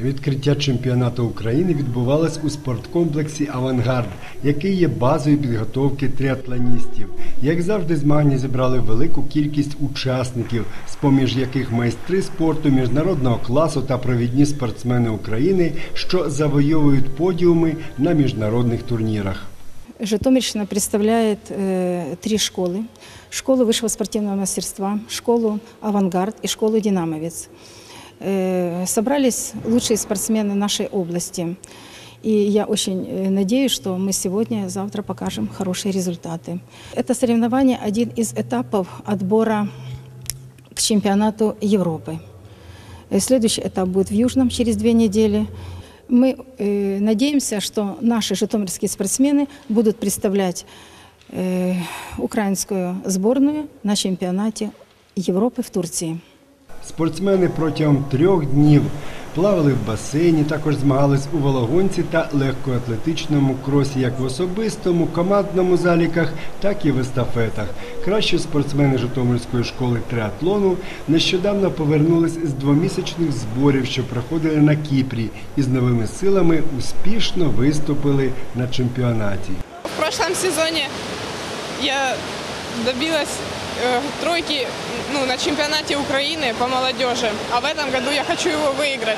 Відкриття чемпіонату України відбувалось у спорткомплексі Авангард, який є базою підготовки триатлоністів. Як завжди, змагання зібрали велику кількість учасників, з поміж яких майстри спорту міжнародного класу та провідні спортсмени України, що завойовують подіуми на міжнародних турнірах. Житомирщина представляет э, три школы. Школу высшего спортивного мастерства, школу «Авангард» и школу «Динамовец». Э, собрались лучшие спортсмены нашей области. И я очень э, надеюсь, что мы сегодня, завтра покажем хорошие результаты. Это соревнование – один из этапов отбора к чемпионату Европы. Э, Следующий этап будет в Южном через две недели. Мы э, надеемся, что наши житомирские спортсмены будут представлять э, украинскую сборную на чемпионате Европы в Турции. Спортсмени протягом трьох днів плавали в басейні, також змагались у вологонці та легкоатлетичному кросі, як в особистому, командному заліках, так і в естафетах. Кращі спортсмени Житомирської школи триатлону нещодавно повернулись з двомісячних зборів, що проходили на Кіпрі, і з новими силами успішно виступили на чемпіонаті. В прошлом сезоне я добилась тройки ну, на чемпионате Украины по молодежи, а в этом году я хочу его выиграть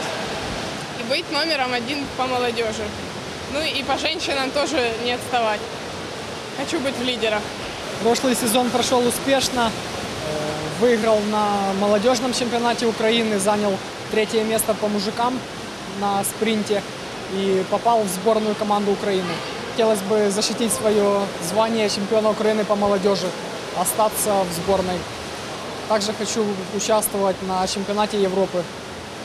и быть номером один по молодежи. Ну и по женщинам тоже не отставать. Хочу быть в лидерах. Прошлый сезон прошел успешно. Э, Выиграл на молодежном чемпионате Украины, занял третье место по мужикам на спринте и попал в сборную команду Украины. Хотелось бы защитить свое звание чемпиона Украины по молодежи, остаться в сборной. Также хочу участвовать на чемпионате Европы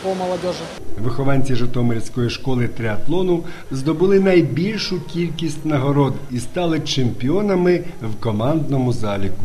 по молодежи. Вихованці Житомирської школи триатлону здобули найбільшу кількість нагород і стали чемпіонами в командному заліку.